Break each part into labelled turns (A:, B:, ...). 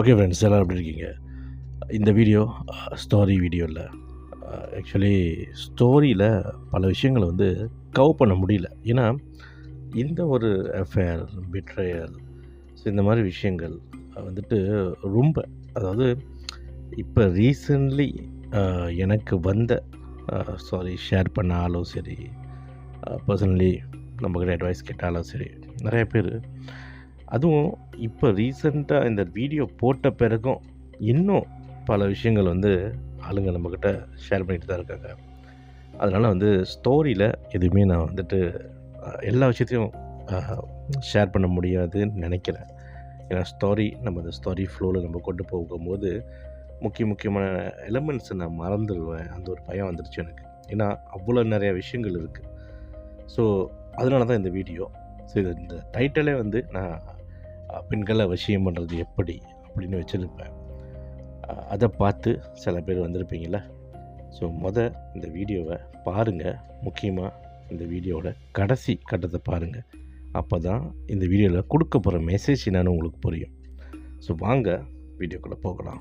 A: okay friends எல்லாம் எப்படி இருக்கீங்க இந்த வீடியோ ஸ்டோரி வீடியோவில் ஆக்சுவலி ஸ்டோரியில் பல விஷயங்களை வந்து கவ் பண்ண முடியல ஏன்னா இந்த ஒரு அஃபேர் பிட்ரேயர் ஸோ இந்த மாதிரி விஷயங்கள் வந்துட்டு ரொம்ப அதாவது இப்போ ரீசன்ட்லி எனக்கு வந்த சாரி ஷேர் பண்ணாலும் சரி பர்சனலி நம்மக்கிட்ட அட்வைஸ் கேட்டாலும் சரி நிறைய பேர் அதுவும் இப்போ ரீசெண்டாக இந்த வீடியோ போட்ட பிறகும் இன்னும் பல விஷயங்கள் வந்து ஆளுங்க நம்மக்கிட்ட ஷேர் பண்ணிட்டு தான் இருக்காங்க அதனால் வந்து ஸ்டோரியில் எதுவுமே நான் வந்துட்டு எல்லா விஷயத்தையும் ஷேர் பண்ண முடியாதுன்னு நினைக்கிறேன் ஏன்னா ஸ்டோரி நம்ம அந்த ஸ்டோரி ஃப்ளோவில் நம்ம கொண்டு போகும்போது முக்கிய முக்கியமான எலமெண்ட்ஸை நான் மறந்துடுவேன் அந்த ஒரு பயம் வந்துடுச்சு எனக்கு ஏன்னா அவ்வளோ நிறையா விஷயங்கள் இருக்குது ஸோ அதனால தான் இந்த வீடியோ ஸோ இது இந்த டைட்டலே வந்து நான் பெண்களை விஷயம் பண்ணுறது எப்படி அப்படின்னு வச்சுருப்பேன் அதை பார்த்து சில பேர் வந்திருப்பீங்கள ஸோ மொதல் இந்த வீடியோவை பாருங்கள் முக்கியமாக இந்த வீடியோவோட கடைசி கட்டத்தை பாருங்கள் அப்போ தான் இந்த வீடியோவில் கொடுக்க போகிற மெசேஜ் என்னென்னு உங்களுக்கு புரியும் ஸோ வாங்க வீடியோக்குள்ளே போகலாம்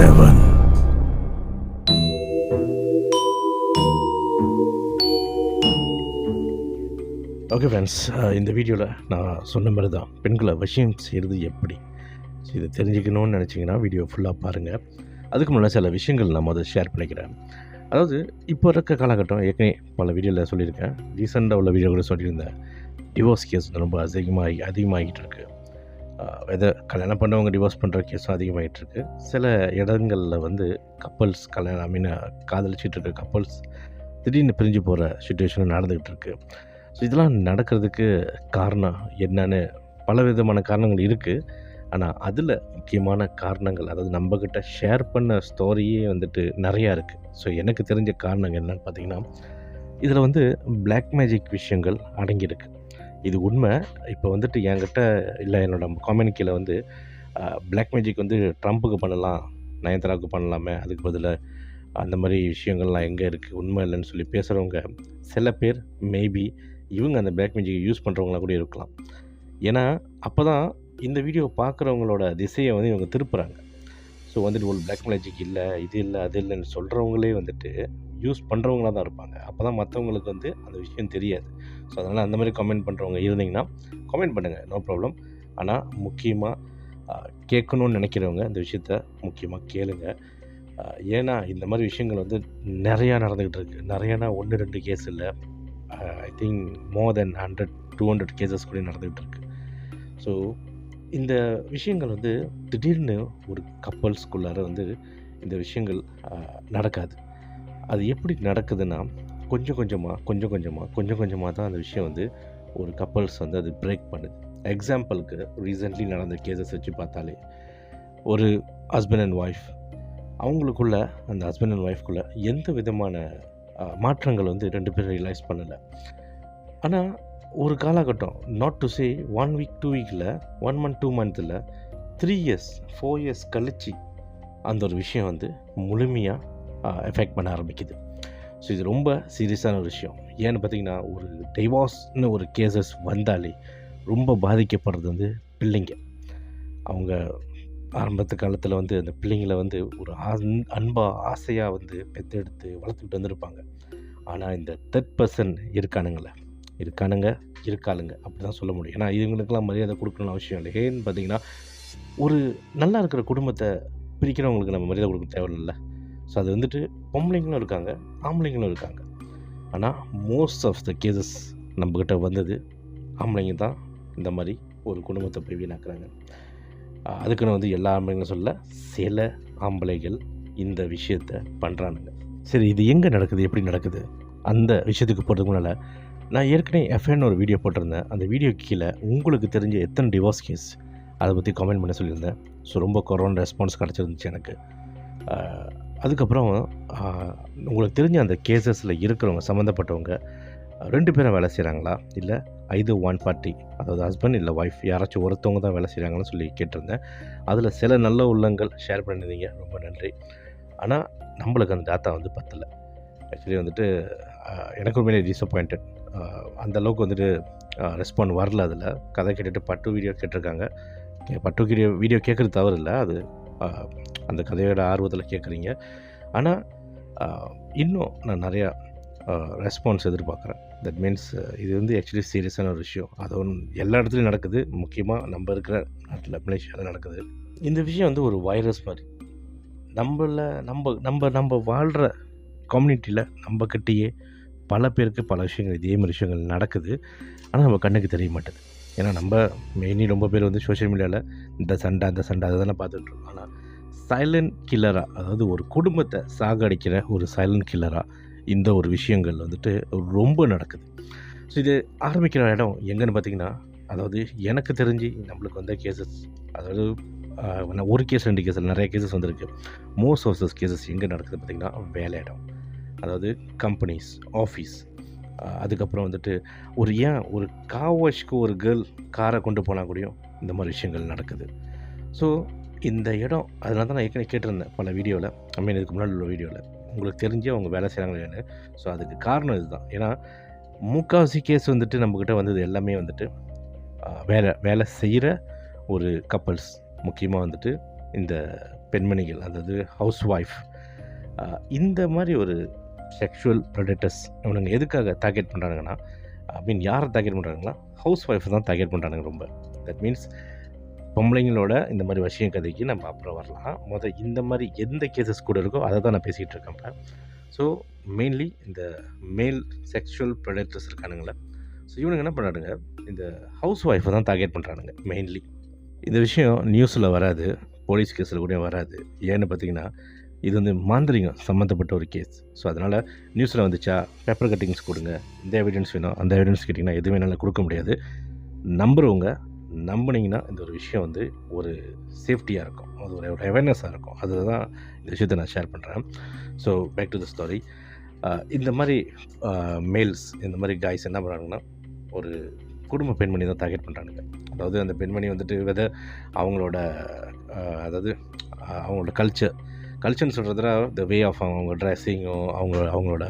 A: செவன் ஓகே ஃப்ரெண்ட்ஸ் இந்த வீடியோவில் நான் சொன்ன மாதிரி தான் பெண்களை விஷயம் செய்கிறது எப்படி இதை தெரிஞ்சுக்கணும்னு நினச்சிங்கன்னா வீடியோ ஃபுல்லாக பாருங்கள் அதுக்கு முன்னாடி சில விஷயங்கள் நான் முதல் ஷேர் பண்ணிக்கிறேன் அதாவது இப்போ இருக்க காலகட்டம் ஏற்கனவே பல வீடியோவில் சொல்லியிருக்கேன் ரீசெண்டாக உள்ள வீடியோ கூட சொல்லியிருந்தேன் டிவோர்ஸ் கேஸ் ரொம்ப அதிகமாகி அதிகமாகிட்டு இருக்குது எது கல்யாணம் பண்ணவங்க டிவோர்ஸ் பண்ணுற கேஸும் அதிகமாகிட்டுருக்கு சில இடங்களில் வந்து கப்பல்ஸ் கல்யாணம் ஐ மீன் காதலிச்சிட்டு இருக்க கப்பல்ஸ் திடீர்னு பிரிஞ்சு போகிற சுச்சுவேஷன் நடந்துக்கிட்டு இருக்குது ஸோ இதெல்லாம் நடக்கிறதுக்கு காரணம் என்னன்னு பல விதமான காரணங்கள் இருக்குது ஆனால் அதில் முக்கியமான காரணங்கள் அதாவது நம்மக்கிட்ட ஷேர் பண்ண ஸ்டோரியே வந்துட்டு நிறையா இருக்குது ஸோ எனக்கு தெரிஞ்ச காரணங்கள் என்னென்னு பார்த்திங்கன்னா இதில் வந்து பிளாக் மேஜிக் விஷயங்கள் அடங்கியிருக்கு இது உண்மை இப்போ வந்துட்டு என்கிட்ட இல்லை என்னோடய காமெண்ட் கீழே வந்து பிளாக் மேஜிக் வந்து ட்ரம்ப்புக்கு பண்ணலாம் நயன்தாராவுக்கு பண்ணலாமே அதுக்கு பதிலாக அந்த மாதிரி விஷயங்கள்லாம் எங்கே இருக்குது உண்மை இல்லைன்னு சொல்லி பேசுகிறவங்க சில பேர் மேபி இவங்க அந்த பிளாக் மேஜிக்கை யூஸ் பண்ணுறவங்களாம் கூட இருக்கலாம் ஏன்னா அப்போ தான் இந்த வீடியோ பார்க்குறவங்களோட திசையை வந்து இவங்க திருப்புறாங்க ஸோ வந்துட்டு ஒரு பிளாக் மேஜிக் இல்லை இது இல்லை அது இல்லைன்னு சொல்கிறவங்களே வந்துட்டு யூஸ் பண்ணுறவங்களாக தான் இருப்பாங்க அப்போ தான் மற்றவங்களுக்கு வந்து அந்த விஷயம் தெரியாது ஸோ அதனால் அந்த மாதிரி கமெண்ட் பண்ணுறவங்க இருந்தீங்கன்னா கமெண்ட் பண்ணுங்கள் நோ ப்ராப்ளம் ஆனால் முக்கியமாக கேட்கணும்னு நினைக்கிறவங்க இந்த விஷயத்த முக்கியமாக கேளுங்கள் ஏன்னா இந்த மாதிரி விஷயங்கள் வந்து நிறையா நடந்துக்கிட்டு இருக்குது நிறையானா ஒன்று ரெண்டு கேஸ் இல்லை I think more than hundred two hundred cases கூட நடந்துக்கிட்டு இருக்குது ஸோ இந்த விஷயங்கள் வந்து திடீர்னு ஒரு கப்பல்ஸ்குள்ளார வந்து இந்த விஷயங்கள் நடக்காது அது எப்படி நடக்குதுன்னா கொஞ்சம் கொஞ்சமாக கொஞ்சம் கொஞ்சமாக கொஞ்சம் கொஞ்சமாக தான் அந்த விஷயம் வந்து ஒரு கப்பல்ஸ் வந்து அது பிரேக் பண்ணுது எக்ஸாம்பிளுக்கு ரீசெண்ட்லி நடந்த கேஸஸ் வச்சு பார்த்தாலே ஒரு ஹஸ்பண்ட் அண்ட் ஒய்ஃப் அவங்களுக்குள்ள அந்த ஹஸ்பண்ட் அண்ட் ஒய்ஃப்குள்ளே எந்த விதமான மாற்றங்கள் வந்து ரெண்டு பேரும் ரியலைஸ் பண்ணலை ஆனால் ஒரு காலகட்டம் not to say one week two வீக்கில் ஒன் மந்த் டூ மந்த்தில் த்ரீ இயர்ஸ் ஃபோர் இயர்ஸ் கழித்து அந்த ஒரு விஷயம் வந்து முழுமையாக எஃபெக்ட் பண்ண ஆரம்பிக்குது ஸோ இது ரொம்ப சீரியஸான ஒரு விஷயம் ஏன்னு பார்த்திங்கன்னா ஒரு டைவார்ஸ்னு ஒரு கேசஸ் வந்தாலே ரொம்ப பாதிக்கப்படுறது வந்து பிள்ளைங்க அவங்க ஆரம்பத்து காலத்தில் வந்து அந்த பிள்ளைங்களை வந்து ஒரு அன் அன்பாக ஆசையாக வந்து பெற்றெடுத்து வளர்த்துக்கிட்டு வந்திருப்பாங்க ஆனால் இந்த தேர்ட் பர்சன் இருக்கானுங்களே இருக்கானுங்க இருக்காளுங்க அப்படி தான் சொல்ல முடியும் ஏன்னா இவங்களுக்கெல்லாம் மரியாதை கொடுக்கணும்னு அவசியம் இல்லை ஏன்னு பார்த்தீங்கன்னா ஒரு நல்லா இருக்கிற குடும்பத்தை பிரிக்கிறவங்களுக்கு நம்ம மரியாதை கொடுக்க தேவையில்லை ஸோ அது வந்துட்டு பொம்பளைங்களும் இருக்காங்க ஆம்பளைங்களும் இருக்காங்க ஆனால் மோஸ்ட் ஆஃப் த கேசஸ் நம்மக்கிட்ட வந்தது ஆம்பளைங்க தான் இந்த மாதிரி ஒரு குடும்பத்தை போய் வீணாக்குறாங்க அதுக்குன்னு வந்து எல்லா ஆம்பளைங்களும் சொல்ல சில ஆம்பளைகள் இந்த விஷயத்தை பண்ணுறானுங்க சரி இது எங்கே நடக்குது எப்படி நடக்குது அந்த விஷயத்துக்கு போகிறதுக்கு முன்னால் நான் ஏற்கனவே எஃப்என் ஒரு வீடியோ போட்டிருந்தேன் அந்த வீடியோ கீழே உங்களுக்கு தெரிஞ்ச எத்தனை டிவோர்ஸ் கேஸ் அதை பற்றி கமெண்ட் பண்ண சொல்லியிருந்தேன் ஸோ ரொம்ப கொரோனா ரெஸ்பான்ஸ் கிடச்சிருந்துச்சு எனக்கு அதுக்கப்புறம் உங்களுக்கு தெரிஞ்ச அந்த கேசஸில் இருக்கிறவங்க சம்மந்தப்பட்டவங்க ரெண்டு பேரும் வேலை செய்கிறாங்களா இல்லை ஐது ஒன் ஃபார்ட்டி அதாவது ஹஸ்பண்ட் இல்லை ஒய்ஃப் யாராச்சும் ஒருத்தவங்க தான் வேலை செய்கிறாங்கன்னு சொல்லி கேட்டிருந்தேன் அதில் சில நல்ல உள்ளங்கள் ஷேர் பண்ணியிருந்தீங்க ரொம்ப நன்றி ஆனால் நம்மளுக்கு அந்த டேட்டா வந்து பத்தலை ஆக்சுவலி வந்துட்டு எனக்கு உண்மையிலே டிசப்பாயிண்டட் அந்தளவுக்கு வந்துட்டு ரெஸ்பாண்ட் வரல அதில் கதை கேட்டுட்டு பட்டு வீடியோ கேட்டிருக்காங்க பட்டு வீடியோ வீடியோ கேட்குறது தவறு இல்லை அது அந்த கதையோட ஆர்வத்தில் கேட்குறீங்க ஆனால் இன்னும் நான் நிறையா ரெஸ்பான்ஸ் எதிர்பார்க்குறேன் தட் மீன்ஸ் இது வந்து ஆக்சுவலி சீரியஸான ஒரு விஷயம் அது ஒன்று எல்லா இடத்துலையும் நடக்குது முக்கியமாக நம்ம இருக்கிற நாட்டில் மலேசியாவில் நடக்குது இந்த விஷயம் வந்து ஒரு வைரஸ் மாதிரி நம்மள நம்ம நம்ம நம்ம வாழ்கிற கம்யூனிட்டியில் நம்மக்கிட்டேயே பல பேருக்கு பல விஷயங்கள் இதே மாதிரி விஷயங்கள் நடக்குது ஆனால் நம்ம கண்ணுக்கு தெரிய மாட்டேது ஏன்னா நம்ம மெயினி ரொம்ப பேர் வந்து சோஷியல் மீடியாவில் இந்த சண்டை அந்த சண்டை அதை தானே இருக்கோம் ஆனால் சைலண்ட் கில்லராக அதாவது ஒரு குடும்பத்தை சாகடிக்கிற ஒரு சைலண்ட் கில்லராக இந்த ஒரு விஷயங்கள் வந்துட்டு ரொம்ப நடக்குது ஸோ இது ஆரம்பிக்கிற இடம் எங்கேன்னு பார்த்தீங்கன்னா அதாவது எனக்கு தெரிஞ்சு நம்மளுக்கு வந்த கேசஸ் அதாவது ஒரு கேஸ் ரெண்டு கேஸில் நிறைய கேசஸ் வந்திருக்கு மோஸ்ட் ஆஃப் தஸ் கேசஸ் எங்கே நடக்குது பார்த்திங்கன்னா வேலை இடம் அதாவது கம்பெனிஸ் ஆஃபீஸ் அதுக்கப்புறம் வந்துட்டு ஒரு ஏன் ஒரு காவாஷ்க்கு ஒரு கேர்ள் காரை கொண்டு போனால் கூடயும் இந்த மாதிரி விஷயங்கள் நடக்குது ஸோ இந்த இடம் அதனால தான் நான் ஏற்கனவே கேட்டிருந்தேன் பல வீடியோவில் ஐ மீன் இதுக்கு முன்னாடி உள்ள வீடியோவில் உங்களுக்கு தெரிஞ்சு அவங்க வேலை செய்கிறாங்களேன்னு ஸோ அதுக்கு காரணம் இதுதான் ஏன்னா முக்காவாசி கேஸ் வந்துட்டு நம்மக்கிட்ட வந்தது எல்லாமே வந்துட்டு வேலை வேலை செய்கிற ஒரு கப்பல்ஸ் முக்கியமாக வந்துட்டு இந்த பெண்மணிகள் அதாவது ஹவுஸ் ஒய்ஃப் இந்த மாதிரி ஒரு செக்ஷுவல் ப்ரெடேட்டர்ஸ் இவனுங்க எதுக்காக டார்கெட் பண்ணுறாங்கன்னா ஐ மீன் யாரை டார்கெட் பண்ணுறாங்கன்னா ஹவுஸ் ஒய்ஃப் தான் டார்கெட் பண்ணுறாங்க ரொம்ப தட் மீன்ஸ் பொம்பளைங்களோட இந்த மாதிரி விஷயம் கதைக்கு நம்ம அப்புறம் வரலாம் முதல் இந்த மாதிரி எந்த கேசஸ் கூட இருக்கோ அதை தான் நான் பேசிகிட்டு இருக்கேன் ஸோ மெயின்லி இந்த மேல் செக்ஷுவல் ப்ரொடக்டர்ஸ் இருக்கானுங்களே ஸோ இவனுங்க என்ன பண்ணுறானுங்க இந்த ஹவுஸ் ஒய்ஃபை தான் டார்கெட் பண்ணுறானுங்க மெயின்லி இந்த விஷயம் நியூஸில் வராது போலீஸ் கேஸில் கூட வராது ஏன்னு பார்த்தீங்கன்னா இது வந்து மாந்திரிகம் சம்மந்தப்பட்ட ஒரு கேஸ் ஸோ அதனால் நியூஸில் வந்துச்சா பேப்பர் கட்டிங்ஸ் கொடுங்க இந்த எவிடன்ஸ் வேணும் அந்த எவிடன்ஸ் கேட்டிங்கன்னா எதுவுமே என்னால் கொடுக்க முடியாது நம்புகிறவங்க நம்பினீங்கன்னா இந்த ஒரு விஷயம் வந்து ஒரு சேஃப்டியாக இருக்கும் அது ஒரு அவேர்னஸாக இருக்கும் அதுதான் இந்த விஷயத்தை நான் ஷேர் பண்ணுறேன் so back to the story இந்த மாதிரி மேல்ஸ் இந்த மாதிரி காய்ஸ் என்ன பண்ணுறாங்கன்னா ஒரு குடும்ப பெண்மணி தான் டார்கெட் பண்ணுறானுங்க அதாவது அந்த பெண்மணி வந்துட்டு வித அவங்களோட அதாவது அவங்களோட கல்ச்சர் கல்ச்சர்னு சொல்கிறதுல த வே ஆஃப் அவங்க ட்ரெஸ்ஸிங்கும் அவங்க அவங்களோட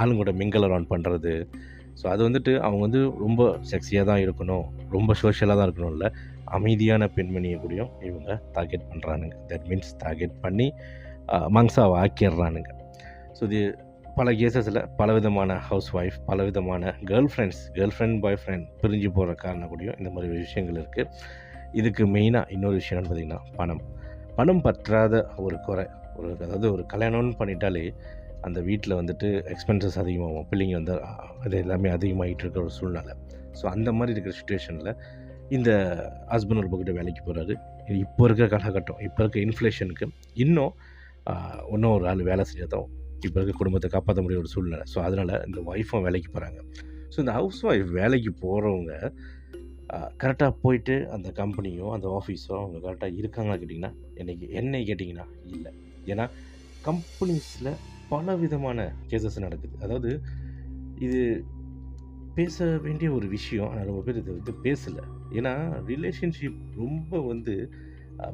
A: ஆளுங்களோட மிங்கல் ஆன் பண்ணுறது ஸோ அது வந்துட்டு அவங்க வந்து ரொம்ப செக்ஸியாக தான் இருக்கணும் ரொம்ப சோஷியலாக தான் இருக்கணும் இல்லை அமைதியான பெண்மணியை கூடயும் இவங்க டார்கெட் பண்ணுறானுங்க தட் மீன்ஸ் டார்கெட் பண்ணி மங்ஸாவை ஆக்கிடுறானுங்க ஸோ இது பல கேசஸில் விதமான ஹவுஸ் ஒய்ஃப் பல விதமான girlfriends girlfriend boyfriend பிரிஞ்சு போகிற காரணம் கூடயும் இந்த மாதிரி விஷயங்கள் இருக்குது இதுக்கு மெயினாக இன்னொரு விஷயம்னு பார்த்திங்கன்னா பணம் பணம் பற்றாத ஒரு குறை ஒரு அதாவது ஒரு கல்யாணம்னு பண்ணிட்டாலே அந்த வீட்டில் வந்துட்டு எக்ஸ்பென்சஸ் அதிகமாகும் பிள்ளைங்க வந்து அது எல்லாமே அதிகமாகிட்டு இருக்கிற ஒரு சூழ்நிலை ஸோ அந்த மாதிரி இருக்கிற சுச்சுவேஷனில் இந்த ஹஸ்பண்ட் ஒரு வேலைக்கு போகிறாரு இப்போ இருக்கிற காலகட்டம் இப்போ இருக்கிற இன்ஃப்ளேஷனுக்கு இன்னும் இன்னும் ஒரு ஆள் வேலை செஞ்சால் தான் இப்போ இருக்க குடும்பத்தை காப்பாற்ற முடிய ஒரு சூழ்நிலை ஸோ அதனால் இந்த ஒய்ஃபும் வேலைக்கு போகிறாங்க ஸோ இந்த ஹவுஸ் ஒய்ஃப் வேலைக்கு போகிறவங்க கரெக்டாக போயிட்டு அந்த கம்பெனியோ அந்த ஆஃபீஸோ அவங்க கரெக்டாக இருக்காங்களா கேட்டிங்கன்னா என்னை என்னை கேட்டிங்கன்னா இல்லை ஏன்னா கம்பெனிஸில் பல விதமான கேசஸ் நடக்குது அதாவது இது பேச வேண்டிய ஒரு விஷயம் ஆனால் ரொம்ப பேர் இதை வந்து பேசலை ஏன்னா ரிலேஷன்ஷிப் ரொம்ப வந்து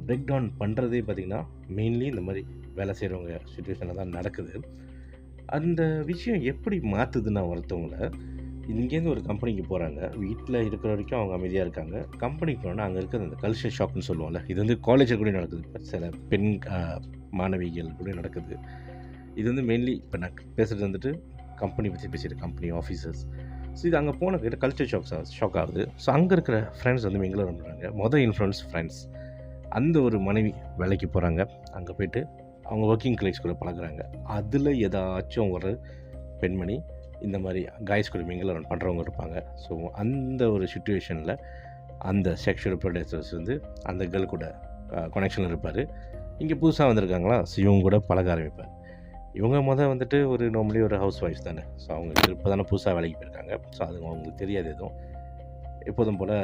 A: பிரேக் டவுன் பண்ணுறதே பார்த்திங்கன்னா மெயின்லி இந்த மாதிரி வேலை செய்கிறவங்க சுச்சுவேஷனில் தான் நடக்குது அந்த விஷயம் எப்படி மாற்றுதுன்னா ஒருத்தவங்களை இங்கேருந்து ஒரு கம்பெனிக்கு போகிறாங்க வீட்டில் இருக்கிற வரைக்கும் அவங்க அமைதியாக இருக்காங்க கம்பெனிக்கு போனோன்னா அங்கே இருக்கிற அந்த கல்ச்சர் ஷாக்னு சொல்லுவாங்கள்ல இது வந்து காலேஜில் கூட நடக்குது சில பெண் மாணவிகள் கூட நடக்குது இது வந்து மெயின்லி இப்போ நான் பேசுகிறது வந்துட்டு கம்பெனி பற்றி பேசிட்டு கம்பெனி ஆஃபீஸர்ஸ் ஸோ இது அங்கே போன கிட்ட கல்ச்சர் ஷாக் ஷாக் ஆகுது ஸோ அங்கே இருக்கிற ஃப்ரெண்ட்ஸ் வந்து மிங்கில் பண்ணுறாங்க மொதல் இன்ஃப்ளூன்ஸ் ஃப்ரெண்ட்ஸ் அந்த ஒரு மனைவி வேலைக்கு போகிறாங்க அங்கே போயிட்டு அவங்க ஒர்க்கிங் கிளேஸ் கூட பழகுறாங்க அதில் ஏதாச்சும் ஒரு பெண்மணி இந்த மாதிரி காய்ஸ் கூட மிங்கில் பண்ணுறவங்க இருப்பாங்க ஸோ அந்த ஒரு சுச்சுவேஷனில் அந்த செக்ஷுவல் ப்ரொடேசர்ஸ் வந்து அந்த கேர்ள் கூட கொனெக்ஷன் இருப்பார் இங்கே புதுசாக வந்திருக்காங்களா ஸோ இவங்க கூட பழக ஆரம்பிப்பார் இவங்க முதல் வந்துட்டு ஒரு நார்மலி ஒரு ஹவுஸ் ஒய்ஃப் தானே ஸோ அவங்க இப்போ தானே புதுசாக வேலைக்கு போயிருக்காங்க ஸோ அது அவங்களுக்கு தெரியாது எதுவும் எப்போதும் போல்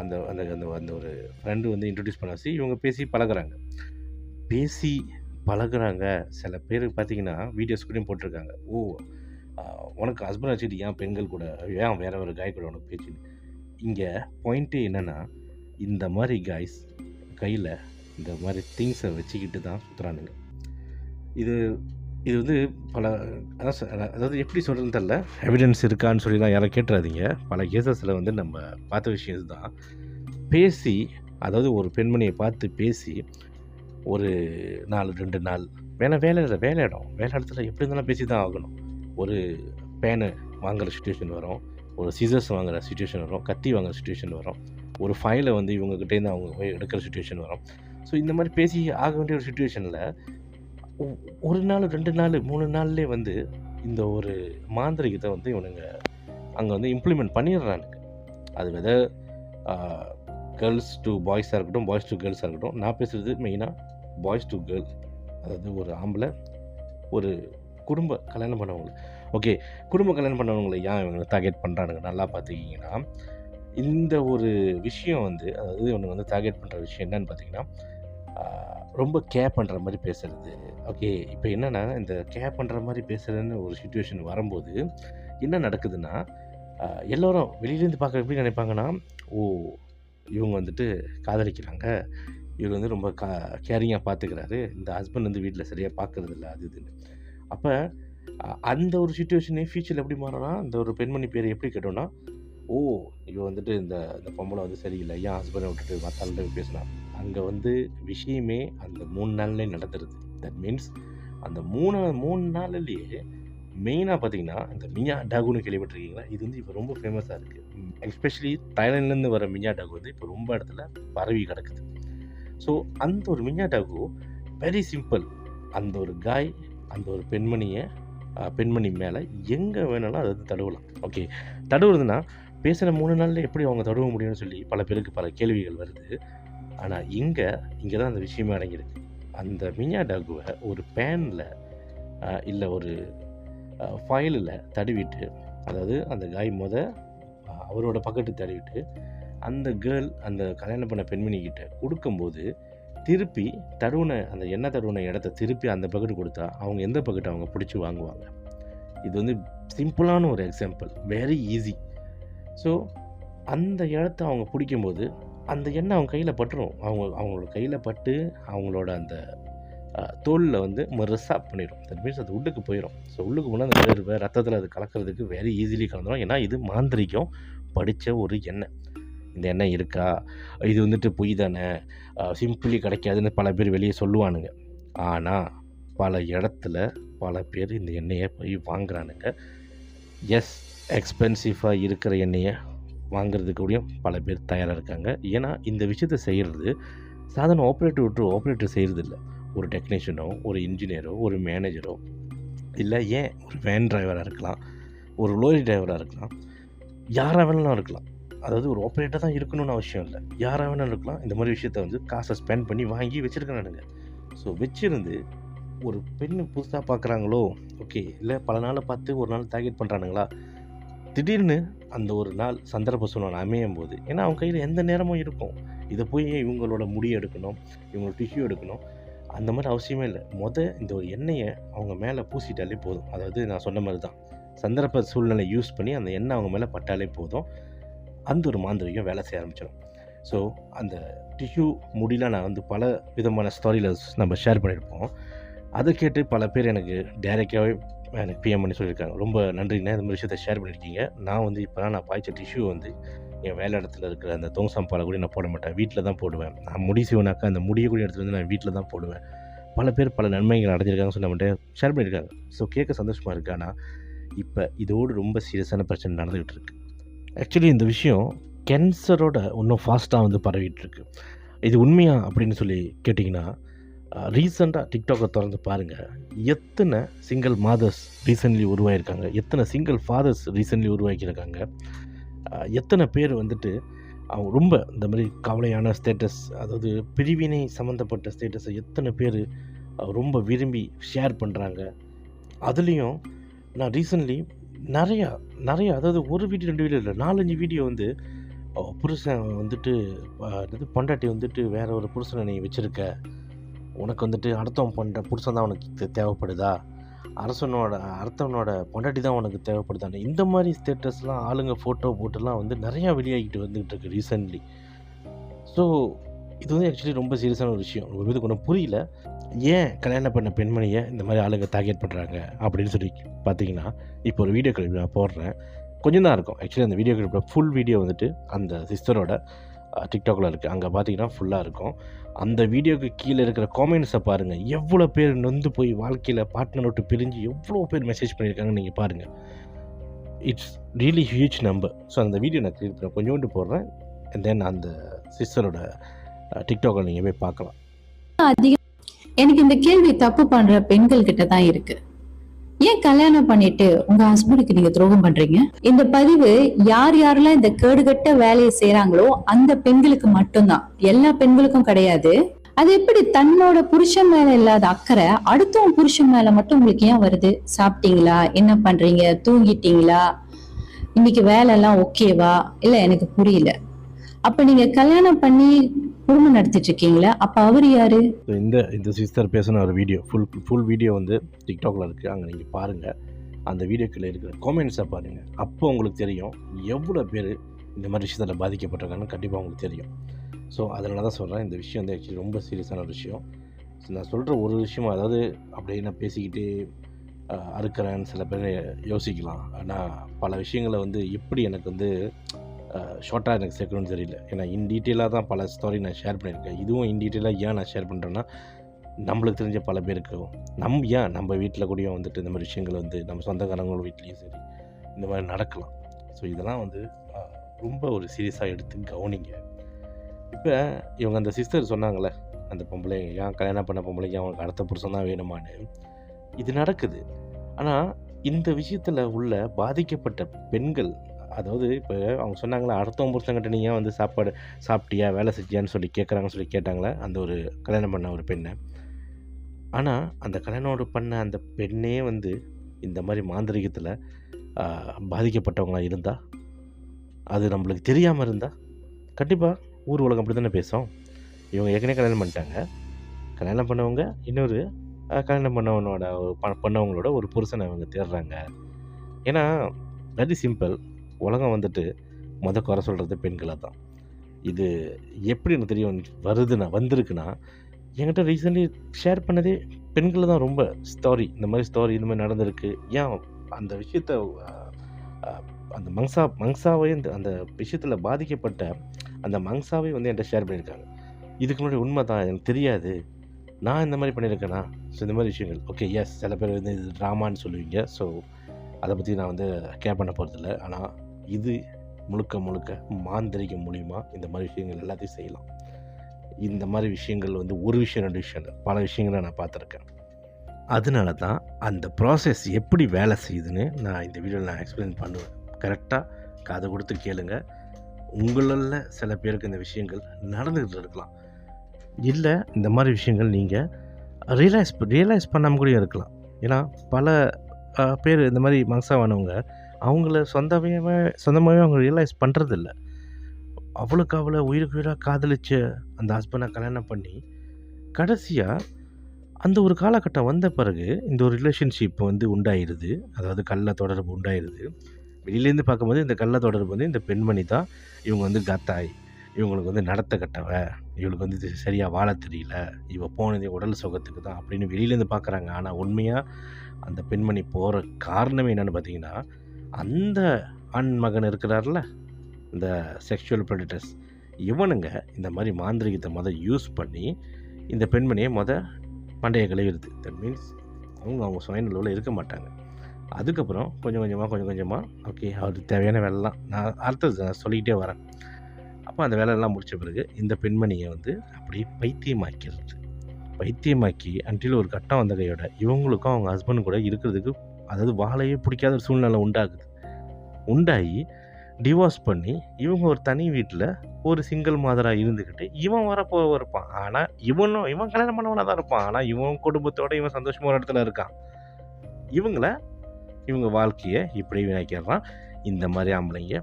A: அந்த அந்த அந்த அந்த ஒரு ஃப்ரெண்டு வந்து இன்ட்ரடியூஸ் பண்ணாச்சு இவங்க பேசி பழகிறாங்க பேசி பழகிறாங்க சில பேர் பார்த்திங்கன்னா வீடியோஸ் கூடயும் போட்டிருக்காங்க ஓ உனக்கு ஹஸ்பண்ட் வச்சுட்டு ஏன் பெண்கள் கூட ஏன் வேற ஒரு காய் கூட உனக்கு பேச்சு இங்கே பாயிண்ட்டு என்னென்னா இந்த மாதிரி காய்ஸ் கையில் இந்த மாதிரி திங்ஸை வச்சுக்கிட்டு தான் சுற்றுறானுங்க இது இது வந்து பல அதான் அதாவது எப்படி சொல்கிறதுன்னு தெரில எவிடன்ஸ் இருக்கான்னு சொல்லி தான் யாரும் கேட்டுறாதீங்க பல கேசஸில் வந்து நம்ம பார்த்த விஷயம் தான் பேசி அதாவது ஒரு பெண்மணியை பார்த்து பேசி ஒரு நாலு ரெண்டு நாள் வேலை வேலை இல்லை வேலை இடம் வேலை இடத்துல எப்படி இருந்தாலும் பேசி தான் ஆகணும் ஒரு பேனை வாங்குகிற சுச்சுவேஷன் வரும் ஒரு சீசர்ஸ் வாங்குகிற சுச்சுவேஷன் வரும் கத்தி வாங்குகிற சுச்சுவேஷன் வரும் ஒரு ஃபைலை வந்து இவங்ககிட்டேருந்து அவங்க போய் எடுக்கிற சுச்சுவேஷன் வரும் ஸோ இந்த மாதிரி பேசி ஆக வேண்டிய ஒரு சுச்சுவேஷனில் ஒரு நாள் ரெண்டு நாள் மூணு நாள்லேயே வந்து இந்த ஒரு மாந்திரிகத்தை வந்து இவனுங்க அங்கே வந்து இம்ப்ளிமெண்ட் பண்ணிடுறானுங்க அது வித கேர்ள்ஸ் டு பாய்ஸாக இருக்கட்டும் பாய்ஸ் டு கேர்ள்ஸாக இருக்கட்டும் நான் பேசுகிறது மெயினாக பாய்ஸ் டு கேர்ள்ஸ் அதாவது ஒரு ஆம்பளை ஒரு குடும்ப கல்யாணம் பண்ணவங்களை ஓகே குடும்ப கல்யாணம் பண்ணவங்களை ஏன் இவங்களை டார்கெட் பண்ணுறானுங்க நல்லா பார்த்துக்கிங்கன்னா இந்த ஒரு விஷயம் வந்து அதாவது இவனுக்கு வந்து டார்கெட் பண்ணுற விஷயம் என்னன்னு பார்த்தீங்கன்னா ரொம்ப கேர் பண்ணுற மாதிரி பேசுகிறது ஓகே இப்போ என்னென்னா இந்த கேர் பண்ணுற மாதிரி பேசுகிறதுன்னு ஒரு சுச்சுவேஷன் வரும்போது என்ன நடக்குதுன்னா எல்லோரும் வெளியிலேருந்து பார்க்க எப்படி நினைப்பாங்கன்னா ஓ இவங்க வந்துட்டு காதலிக்கிறாங்க இவர் வந்து ரொம்ப கா கேரிங்காக பார்த்துக்கிறாரு இந்த ஹஸ்பண்ட் வந்து வீட்டில் சரியாக பார்க்குறதில்ல அது இதுன்னு அப்போ அந்த ஒரு சுச்சுவேஷனே ஃபியூச்சரில் எப்படி மாறனா அந்த ஒரு பெண்மணி பேர் எப்படி கேட்டோன்னா ஓ இவன் வந்துட்டு இந்த இந்த பொம்பளை வந்து சரியில்லை ஏன் ஹஸ்பண்டை விட்டுட்டு மற்ற பேசினா அங்கே வந்து விஷயமே அந்த மூணு நாள்லேயே நடந்துருது தட் மீன்ஸ் அந்த மூணு மூணு நாள்லேயே மெயினாக பார்த்தீங்கன்னா இந்த மியா டாகுன்னு கேள்விப்பட்டிருக்கீங்களா இது வந்து இப்போ ரொம்ப ஃபேமஸாக இருக்குது எஸ்பெஷலி தாய்லாண்ட்லேருந்து வர மியா டாகு வந்து இப்போ ரொம்ப இடத்துல பரவி கிடக்குது ஸோ அந்த ஒரு மியா டாகு வெரி சிம்பிள் அந்த ஒரு காய் அந்த ஒரு பெண்மணியை பெண்மணி மேலே எங்கே வேணாலும் அதை தடுவலாம் ஓகே தடுவுறதுன்னா பேசுகிற மூணு நாளில் எப்படி அவங்க தடுவ முடியும்னு சொல்லி பல பேருக்கு பல கேள்விகள் வருது ஆனால் இங்கே இங்கே தான் அந்த விஷயமே அடங்கியிருக்கு அந்த மியா டாகுவை ஒரு பேனில் இல்லை ஒரு ஃபைலில் தடுவிட்டு அதாவது அந்த காய் முத அவரோட பக்கத்து தடவிட்டு அந்த கேர்ள் அந்த கல்யாணம் பண்ண பெண்மணிக்கிட்ட கொடுக்கும்போது திருப்பி தருவின அந்த எண்ணெய் தருவின இடத்த திருப்பி அந்த பக்கெட்டு கொடுத்தா அவங்க எந்த பக்கெட் அவங்க பிடிச்சி வாங்குவாங்க இது வந்து சிம்பிளான ஒரு எக்ஸாம்பிள் வெரி ஈஸி ஸோ அந்த இடத்த அவங்க பிடிக்கும்போது அந்த எண்ணெய் அவங்க கையில் பட்டுரும் அவங்க அவங்களோட கையில் பட்டு அவங்களோட அந்த தோலில் வந்து ரிசாப் பண்ணிடும் தட் மீன்ஸ் அது உள்ளுக்கு போயிடும் ஸோ உள்ளுக்கு போனால் அந்த வேறு ரத்தத்தில் அது கலக்கிறதுக்கு வெரி ஈஸிலி கலந்துடும் ஏன்னா இது மாந்திரிக்கும் படித்த ஒரு எண்ணெய் இந்த எண்ணெய் இருக்கா இது வந்துட்டு பொய் தானே சிம்பிளி கிடைக்காதுன்னு பல பேர் வெளியே சொல்லுவானுங்க ஆனால் பல இடத்துல பல பேர் இந்த எண்ணெயை போய் வாங்குறானுங்க எஸ் எக்ஸ்பென்சிவாக இருக்கிற எண்ணெயை கூட பல பேர் தயாராக இருக்காங்க ஏன்னா இந்த விஷயத்த செய்கிறது சாதாரண ஆப்ரேட்டர் விட்டு ஆப்ரேட்டர் இல்லை ஒரு டெக்னீஷியனோ ஒரு இன்ஜினியரோ ஒரு மேனேஜரோ இல்லை ஏன் ஒரு வேன் டிரைவராக இருக்கலாம் ஒரு லோரி டிரைவராக இருக்கலாம் யாராக வேணாலும் இருக்கலாம் அதாவது ஒரு ஆப்ரேட்டர் தான் இருக்கணும்னு அவசியம் இல்லை யாராக வேணாலும் இருக்கலாம் இந்த மாதிரி விஷயத்த வந்து காசை ஸ்பெண்ட் பண்ணி வாங்கி வச்சுருக்கேன் ஸோ வச்சுருந்து ஒரு பெண் புதுசாக பார்க்குறாங்களோ ஓகே இல்லை பல நாளை பார்த்து ஒரு நாள் டார்கெட் பண்ணுறானுங்களா திடீர்னு அந்த ஒரு நாள் சந்தர்ப்ப சூழ்நிலை அமையும் போது ஏன்னா அவங்க கையில் எந்த நேரமும் இருக்கும் இதை போய் இவங்களோட முடி எடுக்கணும் இவங்களோட டிஷ்யூ எடுக்கணும் அந்த மாதிரி அவசியமே இல்லை மொதல் இந்த ஒரு எண்ணெயை அவங்க மேலே பூசிட்டாலே போதும் அதாவது நான் சொன்ன மாதிரி தான் சந்தர்ப்ப சூழ்நிலை யூஸ் பண்ணி அந்த எண்ணெய் அவங்க மேலே பட்டாலே போதும் அந்த ஒரு மாந்திரிகம் வேலை செய்ய ஆரம்பிச்சிடும் ஸோ அந்த டிஷ்யூ முடியல நான் வந்து பல விதமான ஸ்டோரியில் நம்ம ஷேர் பண்ணியிருப்போம் அதை கேட்டு பல பேர் எனக்கு டைரெக்டாகவே எனக்கு பிஎம் பண்ணி சொல்லியிருக்காங்க ரொம்ப நன்றிங்கண்ணா இந்த மாதிரி விஷயத்தை ஷேர் பண்ணியிருக்கீங்க நான் வந்து இப்போ நான் பாய்ச்ச டிஷ்யூ வந்து என் வேலை இடத்துல இருக்கிற அந்த தோங்சாம்பாலை கூட நான் போட மாட்டேன் வீட்டில் தான் போடுவேன் நான் முடி செய்வேனாக்கா அந்த முடிய கூட எடுத்து வந்து நான் வீட்டில் தான் போடுவேன் பல பேர் பல நன்மைகள் அடைஞ்சிருக்காங்கன்னு சொல்லி நம்மகிட்ட ஷேர் பண்ணியிருக்காங்க ஸோ கேட்க சந்தோஷமாக இருக்கு இப்போ இதோடு ரொம்ப சீரியஸான பிரச்சனை நடந்துகிட்டு இருக்குது ஆக்சுவலி இந்த விஷயம் கேன்சரோட இன்னும் ஃபாஸ்ட்டாக வந்து பரவிட்டுருக்கு இது உண்மையா அப்படின்னு சொல்லி கேட்டிங்கன்னா ரீசெண்டாக டிக்டாக்கை திறந்து பாருங்கள் எத்தனை சிங்கிள் மாதர்ஸ் ரீசெண்ட்லி உருவாகியிருக்காங்க எத்தனை சிங்கிள் ஃபாதர்ஸ் ரீசெண்ட்லி உருவாக்கியிருக்காங்க எத்தனை பேர் வந்துட்டு அவங்க ரொம்ப இந்த மாதிரி கவலையான ஸ்டேட்டஸ் அதாவது பிரிவினை சம்மந்தப்பட்ட ஸ்டேட்டஸை எத்தனை பேர் ரொம்ப விரும்பி ஷேர் பண்ணுறாங்க அதுலேயும் நான் ரீசன்ட்லி நிறையா நிறையா அதாவது ஒரு வீடியோ ரெண்டு வீடியோ இல்லை நாலஞ்சு வீடியோ வந்து புருஷன் வந்துட்டு அதாவது பொண்டாட்டி வந்துட்டு வேற ஒரு புருஷனை நீ வச்சுருக்க உனக்கு வந்துட்டு அடுத்தவன் பொண்ட புருஷன் தான் உனக்கு தேவைப்படுதா அரசனோட அர்த்தவனோட பொண்டாட்டி தான் உனக்கு தேவைப்படுதான்னு இந்த மாதிரி ஸ்டேட்டஸ்லாம் ஆளுங்க ஃபோட்டோ போட்டுலாம் வந்து நிறையா வெளியாகிட்டு வந்துகிட்டு இருக்கு ரீசெண்ட்லி ஸோ இது வந்து ஆக்சுவலி ரொம்ப சீரியஸான ஒரு விஷயம் ஒரு விதத்துக்கு ஒன்றும் புரியல ஏன் கல்யாணம் பண்ண பெண்மணியை இந்த மாதிரி ஆளுங்க டார்கெட் பண்ணுறாங்க அப்படின்னு சொல்லி பார்த்தீங்கன்னா இப்போ ஒரு வீடியோ கிளிப் நான் போடுறேன் கொஞ்சம் தான் இருக்கும் ஆக்சுவலி அந்த வீடியோ கிளிப்பில் ஃபுல் வீடியோ வந்துட்டு அந்த சிஸ்டரோட டிக்டாக்ல இருக்குது அங்கே பார்த்தீங்கன்னா ஃபுல்லாக இருக்கும் அந்த வீடியோக்கு கீழே இருக்கிற காமெண்ட்ஸை பாருங்கள் எவ்வளோ பேர் நொந்து போய் வாழ்க்கையில் பார்ட்னர் விட்டு பிரிஞ்சு எவ்வளோ பேர் மெசேஜ் பண்ணியிருக்காங்கன்னு நீங்கள் பாருங்கள் it's really huge number so அந்த வீடியோ நான் கிரியேட் பண்ண கொஞ்சோண்டு போடுறேன் அண்ட் தென் அந்த சிஸ்டரோட டிக்டாக்ல நீங்க போய் பார்க்கலாம்
B: எனக்கு இந்த கேள்வி தப்பு பண்ற பெண்கள் கிட்ட தான் இருக்கு ஏன் கல்யாணம் பண்ணிட்டு உங்க ஹஸ்பண்டுக்கு நீங்க துரோகம் பண்றீங்க இந்த பதிவு யார் யாரெல்லாம் இந்த கேடுகட்ட வேலையை செய்யறாங்களோ அந்த பெண்களுக்கு மட்டும்தான் எல்லா பெண்களுக்கும் கிடையாது அது எப்படி தன்னோட புருஷன் மேல இல்லாத அக்கறை அடுத்தவன் புருஷன் மேல மட்டும் உங்களுக்கு ஏன் வருது சாப்பிட்டீங்களா என்ன பண்றீங்க தூங்கிட்டீங்களா இன்னைக்கு வேலை எல்லாம் ஓகேவா இல்ல எனக்கு புரியல அப்ப நீங்க கல்யாணம் பண்ணி குடும்பம் நடத்திட்டு இருக்கீங்களா அப்ப அவர் யாரு
A: இந்த இந்த சிஸ்டர் பேசின ஒரு வீடியோ ஃபுல் ஃபுல் வீடியோ வந்து டிக்டாக்ல இருக்கு அங்க நீங்க பாருங்க அந்த வீடியோக்கில் இருக்கிற கமெண்ட்ஸை பாருங்க அப்போ உங்களுக்கு தெரியும் எவ்வளோ பேர் இந்த மாதிரி விஷயத்தில் பாதிக்கப்பட்டிருக்காங்கன்னு கண்டிப்பாக உங்களுக்கு தெரியும் ஸோ அதனால தான் சொல்கிறேன் இந்த விஷயம் வந்து ஆக்சுவலி ரொம்ப சீரியஸான ஒரு விஷயம் நான் சொல்கிற ஒரு விஷயம் அதாவது அப்படியே நான் பேசிக்கிட்டு அறுக்கிறேன்னு சில பேர் யோசிக்கலாம் ஆனால் பல விஷயங்களை வந்து எப்படி எனக்கு வந்து ஷார்ட்டாக எனக்கு சேர்க்கணும்னு தெரியல ஏன்னா இன் டீட்டெயிலாக தான் பல ஸ்டோரி நான் ஷேர் பண்ணியிருக்கேன் இதுவும் இன் டீட்டெயிலாக ஏன் நான் ஷேர் பண்ணுறேன்னா நம்மளுக்கு தெரிஞ்ச பல பேருக்கு நம் ஏன் நம்ம வீட்டில் கூடயும் வந்துட்டு இந்த மாதிரி விஷயங்கள் வந்து நம்ம சொந்தக்காரங்களோட வீட்லேயும் சரி இந்த மாதிரி நடக்கலாம் ஸோ இதெல்லாம் வந்து ரொம்ப ஒரு சீரியஸாக எடுத்து கவனிங்க இப்போ இவங்க அந்த சிஸ்டர் சொன்னாங்களே அந்த பொம்பளை ஏன் கல்யாணம் பண்ண பொம்பளைக்கு அவங்களுக்கு அடுத்த புருஷன் தான் வேணுமான்னு இது நடக்குது ஆனால் இந்த விஷயத்தில் உள்ள பாதிக்கப்பட்ட பெண்கள் அதாவது இப்போ அவங்க சொன்னாங்களே அடுத்தவங்க புருஷங்கிட்ட நீங்கள் வந்து சாப்பாடு சாப்பிட்டியா வேலை செஞ்சியான்னு சொல்லி கேட்குறாங்கன்னு சொல்லி கேட்டாங்களே அந்த ஒரு கல்யாணம் பண்ண ஒரு பெண்ணை ஆனால் அந்த கல்யாணம் பண்ண அந்த பெண்ணே வந்து இந்த மாதிரி மாந்திரிகத்தில் பாதிக்கப்பட்டவங்களாக இருந்தால் அது நம்மளுக்கு தெரியாமல் இருந்தால் கண்டிப்பாக ஊர் உலகம் அப்படி தானே பேசும் இவங்க ஏற்கனவே கல்யாணம் பண்ணிட்டாங்க கல்யாணம் பண்ணவங்க இன்னொரு கல்யாணம் பண்ணவனோட பண்ணவங்களோட ஒரு புருஷனை அவங்க தேடுறாங்க ஏன்னா வெரி சிம்பிள் உலகம் வந்துட்டு மொத குறை சொல்கிறது பெண்களை தான் இது எப்படி எனக்கு தெரியும் வருதுன்னா வந்திருக்குன்னா என்கிட்ட ரீசெண்ட்லி ஷேர் பண்ணதே பெண்களை தான் ரொம்ப ஸ்டாரி இந்த மாதிரி ஸ்டாரி இந்த மாதிரி நடந்திருக்கு ஏன் அந்த விஷயத்த அந்த மங்சா மங்ஸாவே இந்த அந்த விஷயத்தில் பாதிக்கப்பட்ட அந்த மங்ஸாவே வந்து என்கிட்ட ஷேர் பண்ணியிருக்காங்க இதுக்கு முன்னாடி உண்மை தான் எனக்கு தெரியாது நான் இந்த மாதிரி பண்ணியிருக்கேனா ஸோ இந்த மாதிரி விஷயங்கள் ஓகே எஸ் சில பேர் வந்து இது ட்ராமான்னு சொல்லுவீங்க ஸோ அதை பற்றி நான் வந்து கேர் பண்ண போகிறதில்ல ஆனால் இது முழுக்க முழுக்க மாந்திரிகம் மூலிமா இந்த மாதிரி விஷயங்கள் எல்லாத்தையும் செய்யலாம் இந்த மாதிரி விஷயங்கள் வந்து ஒரு விஷயம் ரெண்டு விஷயம் பல விஷயங்களை நான் பார்த்துருக்கேன் அதனால தான் அந்த ப்ராசஸ் எப்படி வேலை செய்யுதுன்னு நான் இந்த வீடியோவில் நான் எக்ஸ்பிளைன் பண்ணுவேன் கரெக்டாக கதை கொடுத்து கேளுங்க உங்களில் சில பேருக்கு இந்த விஷயங்கள் நடந்துக்கிட்டு இருக்கலாம் இல்லை இந்த மாதிரி விஷயங்கள் நீங்கள் ரியலைஸ் ரியலைஸ் பண்ணாமல் கூட இருக்கலாம் ஏன்னா பல பேர் இந்த மாதிரி மனசாக வானவங்க அவங்கள சொந்தமாகவே சொந்தமாகவே அவங்க ரியலைஸ் பண்ணுறதில்ல அவளுக்கு அவளை உயிருக்கு உயிராக காதலிச்ச அந்த ஹஸ்பண்டை கல்யாணம் பண்ணி கடைசியாக அந்த ஒரு காலகட்டம் வந்த பிறகு இந்த ஒரு ரிலேஷன்ஷிப் வந்து உண்டாயிருது அதாவது கள்ள தொடர்பு உண்டாயிருது வெளியிலேருந்து பார்க்கும்போது இந்த கள்ள தொடர்பு வந்து இந்த பெண்மணி தான் இவங்க வந்து கத்தாய் இவங்களுக்கு வந்து நடத்த கட்டவ இவளுக்கு வந்து சரியாக வாழ தெரியல இவ போனது உடல் சுகத்துக்கு தான் அப்படின்னு வெளியிலேருந்து பார்க்குறாங்க ஆனால் உண்மையாக அந்த பெண்மணி போகிற காரணம் என்னென்னு பார்த்தீங்கன்னா அந்த ஆண் மகன் இருக்கிறார்ல இந்த செக்ஷுவல் ப்ரெடிட்டர்ஸ் இவனுங்க இந்த மாதிரி மாந்திரிகத்தை மொதல் யூஸ் பண்ணி இந்த பெண்மணியை மொதல் பண்டைய கழுவிடுது தட் மீன்ஸ் அவங்க அவங்க சுயநிலவில் இருக்க மாட்டாங்க அதுக்கப்புறம் கொஞ்சம் கொஞ்சமாக கொஞ்சம் கொஞ்சமாக ஓகே அவருக்கு தேவையான வேலைலாம் நான் அடுத்தது நான் சொல்லிக்கிட்டே வரேன் அப்போ அந்த வேலையெல்லாம் முடித்த பிறகு இந்த பெண்மணியை வந்து அப்படி பைத்தியமாக்கிறது பைத்தியமாக்கி அன்றில் ஒரு கட்டம் வந்த கையோட இவங்களுக்கும் அவங்க ஹஸ்பண்ட் கூட இருக்கிறதுக்கு அதாவது வாழையே பிடிக்காத ஒரு சூழ்நிலை உண்டாகுது உண்டாகி டிவோர்ஸ் பண்ணி இவங்க ஒரு தனி வீட்டில் ஒரு சிங்கிள் மாதராக இருந்துக்கிட்டு இவன் வரப்போ இருப்பான் ஆனால் இவனும் இவன் கல்யாணம் பண்ணவனாக தான் இருப்பான் ஆனால் இவன் குடும்பத்தோடு இவன் சந்தோஷமாக ஒரு இடத்துல இருக்கான் இவங்கள இவங்க வாழ்க்கையை இப்படி வினைக்கிறான் இந்த மாதிரி ஆம்பளைங்க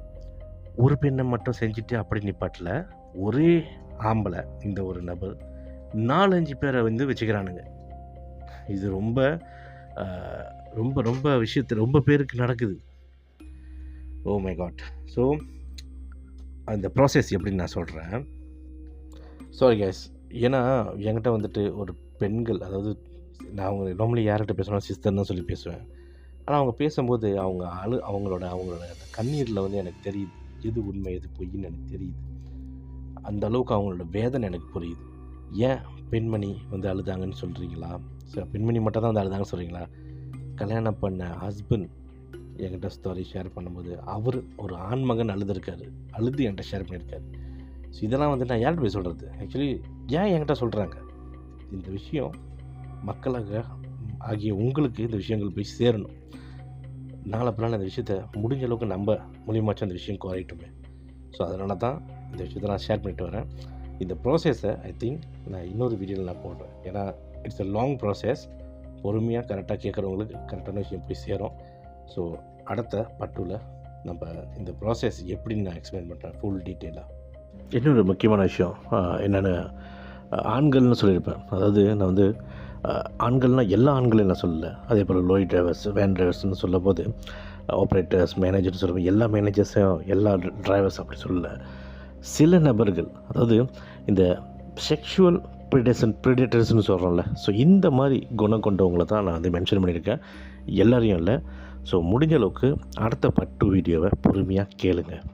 A: ஒரு பெண்ணை மட்டும் செஞ்சுட்டு அப்படி நிப்பாட்டில் ஒரே ஆம்பளை இந்த ஒரு நபர் நாலஞ்சு பேரை வந்து வச்சுக்கிறானுங்க இது ரொம்ப ரொம்ப ரொம்ப விஷயத்து ரொம்ப பேருக்கு நடக்குது ஓ மை காட் ஸோ அந்த ப்ராசஸ் எப்படின்னு நான் சொல்கிறேன் சாரி கேஸ் ஏன்னா என்கிட்ட வந்துட்டு ஒரு பெண்கள் அதாவது நான் அவங்க நார்மலி யார்கிட்ட பேசணும் சிஸ்டர்னு சொல்லி பேசுவேன் ஆனால் அவங்க பேசும்போது அவங்க அழு அவங்களோட அவங்களோட அந்த கண்ணீரில் வந்து எனக்கு தெரியுது எது உண்மை எது பொய்ன்னு எனக்கு தெரியுது அந்த அளவுக்கு அவங்களோட வேதனை எனக்கு புரியுது ஏன் பெண்மணி வந்து அழுதாங்கன்னு சொல்கிறீங்களா சரி பெண்மணி மட்டும் தான் வந்து அழுதாங்கன்னு சொல்கிறீங்களா கல்யாணம் பண்ண ஹஸ்பண்ட் என்கிட்ட ஸ்டோரி ஷேர் பண்ணும்போது அவர் ஒரு ஆண்மகன் அழுதுருக்காரு அழுது என்கிட்ட ஷேர் பண்ணியிருக்காரு ஸோ இதெல்லாம் வந்து நான் யார்கிட்ட போய் சொல்கிறது ஆக்சுவலி ஏன் என்கிட்ட சொல்கிறாங்க இந்த விஷயம் மக்களாக ஆகிய உங்களுக்கு இந்த விஷயங்கள் போய் சேரணும் நாளை பிளான் அந்த விஷயத்த முடிஞ்ச அளவுக்கு நம்ம மூலியமாச்சும் அந்த விஷயம் குறையிட்டுமே ஸோ அதனால தான் இந்த விஷயத்த நான் ஷேர் பண்ணிட்டு வரேன் இந்த ப்ராசஸை ஐ திங்க் நான் இன்னொரு வீடியோவில் நான் போடுறேன் ஏன்னா இட்ஸ் அ லாங் ப்ராசஸ் பொறுமையாக கரெக்டாக கேட்குறவங்களுக்கு கரெக்டான விஷயம் போய் சேரும் ஸோ அடுத்த பட்டுவில் நம்ம இந்த ப்ராசஸ் எப்படின்னு நான் எக்ஸ்பிளைன் பண்ணுறேன் ஃபுல் டீட்டெயிலாக இன்னொரு முக்கியமான விஷயம் என்னென்னு ஆண்கள்னு சொல்லியிருப்பேன் அதாவது நான் வந்து ஆண்கள்னால் எல்லா ஆண்களையும் நான் சொல்லலை அதே போல் லோய் டிரைவர்ஸ் வேன் டிரைவர்ஸ்னு சொல்லும்போது போது ஆப்ரேட்டர்ஸ் மேனேஜர்னு சொல்லுவோம் எல்லா மேனேஜர்ஸையும் எல்லா டிரைவர்ஸ் அப்படி சொல்லலை சில நபர்கள் அதாவது இந்த செக்ஷுவல் ப்ரிடேஷன் ப்ரிடேட்டர்ஸ்னு சொல்கிறோம்ல ஸோ இந்த மாதிரி குணம் கொண்டவங்களை தான் நான் வந்து மென்ஷன் பண்ணியிருக்கேன் எல்லோரையும் இல்லை ஸோ முடிஞ்ச அளவுக்கு அடுத்த பட்டு வீடியோவை பொறுமையாக கேளுங்கள்